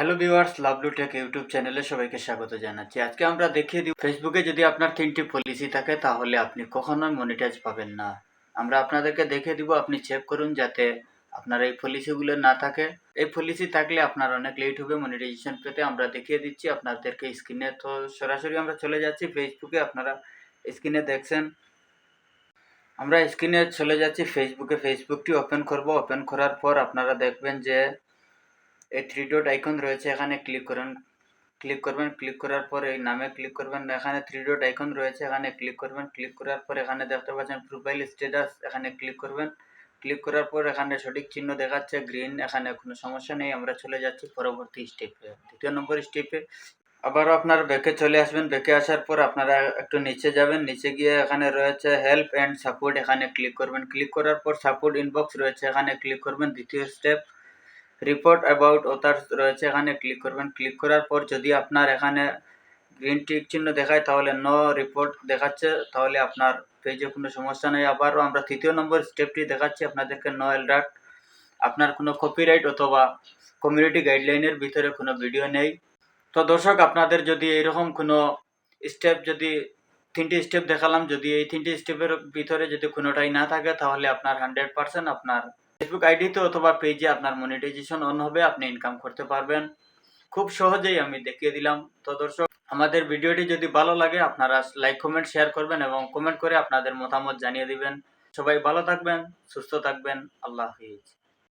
Hello viewers Lovelu tech YouTube চ্যানেলে সবাইকে স্বাগত জানাচ্ছি। আজকে আমরা দেখিয়ে দিব ফেসবুকে যদি আপনার তিনটি পলিসি থাকে, তাহলে আপনি কখনোই মনিটাইজ পাবেন না। আমরা আপনাদেরকে দেখিয়ে দিব, আপনি চেক করুন যাতে আপনার এই পলিসিগুলো না থাকে। এই পলিসি থাকলে আপনার অনেক লেট হবে মনিটাইজেশন পেতে। আমরা দেখিয়ে দিচ্ছি, আপনাদেরকে স্ক্রিনে তো সরাসরি আমরা চলে যাচ্ছি। ফেসবুকে আপনারা স্ক্রিনে দেখছেন। আমরা স্ক্রিনে চলে যাচ্ছি ফেসবুকে ফেসবুকটি ওপেন করব। ওপেন করার পর আপনারা দেখবেন যে এই থ্রি ডট আইকন রয়েছে, এখানে ক্লিক করুন। ক্লিক করবেন ক্লিক করার পর এই নামে ক্লিক করবেন, এখানে থ্রি ডট আইকন রয়েছে, এখানে ক্লিক করবেন ক্লিক করার পর এখানে দেখতে পাচ্ছেন প্রোফাইল স্ট্যাটাস এখানে ক্লিক করবেন। ক্লিক করার পর এখানে সঠিক চিহ্ন দেখাচ্ছে গ্রিন এখানে কোনো সমস্যা নেই, আমরা চলে যাচ্ছি পরবর্তী স্টেপে দ্বিতীয় নম্বর স্টেপে আবারও আপনার ব্যাকে চলে আসবেন। ব্যাকে আসার পর আপনারা একটু নিচে যাবেন, নিচে গিয়ে এখানে রয়েছে হেল্প অ্যান্ড সাপোর্ট এখানে ক্লিক করবেন। ক্লিক করার পর সাপোর্ট ইনবক্স রয়েছে, এখানে ক্লিক করবেন। দ্বিতীয় স্টেপ রিপোর্ট অ্যাবাউট ওথার্স রয়েছে, এখানে ক্লিক করবেন। ক্লিক করার পর যদি আপনার এখানে গ্রিন টিক চিহ্ন দেখায়, তাহলে নো রিপোর্ট দেখাচ্ছে, তাহলে আপনার পেজে কোনো সমস্যা নেই। আবারও আমরা তৃতীয় নম্বর স্টেপটি দেখাচ্ছি, আপনাদেরকে নো এলডাট আপনার কোনো কপিরাইট অথবা কমিউনিটি গাইডলাইনের ভিতরে কোনো ভিডিও নেই। তো দর্শক, আপনাদের যদি এইরকম কোনো স্টেপ যদি, তিনটি স্টেপ দেখালাম, যদি এই তিনটি স্টেপের ভিতরে যদি কোনোটাই না থাকে, তাহলে আপনার হান্ড্রেড পার্সেন্ট আপনার ফেসবুক আইডিতে অথবা পেজে আপনার মনিটাইজেশন অন হবে, আপনি ইনকাম করতে পারবেন। খুব সহজেই আমি দেখিয়ে দিলাম। তো দর্শক, আমাদের ভিডিওটি যদি ভালো লাগে, আপনারা লাইক কমেন্ট শেয়ার করবেন এবং কমেন্ট করে আপনাদের মতামত জানিয়ে দিবেন। সবাই ভালো থাকবেন, সুস্থ থাকবেন। আল্লাহ হাফিজ।